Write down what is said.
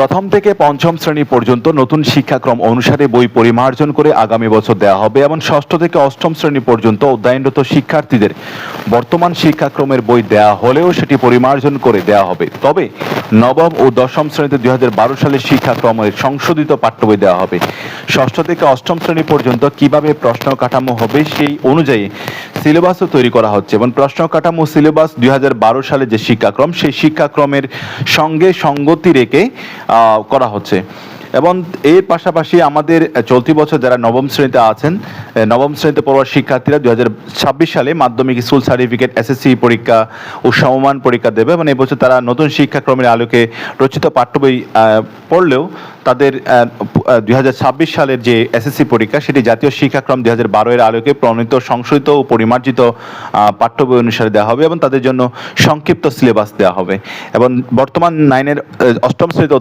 প্রথম থেকে পঞ্চম শ্রেণি পর্যন্ত নতুন শিক্ষাক্রম অনুসারে বই পরিমার্জন করে আগামী বছর দেওয়া হবে, এবং ষষ্ঠ থেকে অষ্টম শ্রেণি পর্যন্ত অধ্যয়নরত শিক্ষার্থীদের বর্তমান শিক্ষাক্রমের বই দেওয়া হলেও সেটি পরিমার্জন করে দেওয়া হবে। তবে নবম ও দশম শ্রেণীতে দুই সালের শিক্ষাক্রমের সংশোধিত পাঠ্য বই দেওয়া হবে। ষষ্ঠ থেকে অষ্টম শ্রেণি পর্যন্ত কীভাবে প্রশ্ন কাঠামো হবে সেই অনুযায়ী সিলেবাসও তৈরি করা হচ্ছে এবং প্রশ্ন কাঠামো সিলেবাস দুই হাজার বারো সালে যে শিক্ষাক্রম, সেই শিক্ষাক্রমের সঙ্গে সঙ্গতি রেখে করা হচ্ছে। এবং এর পাশাপাশি আমাদের চলতি বছর যারা নবম শ্রেণীতে আছেন নবম শ্রেণীতে পড়ুয়ার শিক্ষার্থীরা দুই হাজার ছাব্বিশ সালে মাধ্যমিক স্কুল সার্টিফিকেট, এসএসসি পরীক্ষা ও সমমান পরীক্ষা দেবে এবং এবছর তারা নতুন শিক্ষাক্রমের আলোকে রচিত পাঠ্য বই পড়লেও তাদের দুই হাজার ছাব্বিশ সালের যে এসএসসি পরীক্ষা সেটি জাতীয় শিক্ষাক্রম দুই হাজার এর আলোকে প্রণীত, সংশোধিত ও পরিমার্জিত পাঠ্য বই অনুসারে দেওয়া হবে এবং তাদের জন্য সংক্ষিপ্ত সিলেবাস দেওয়া হবে। এবং বর্তমান নাইনের অষ্টম শ্রেণীতে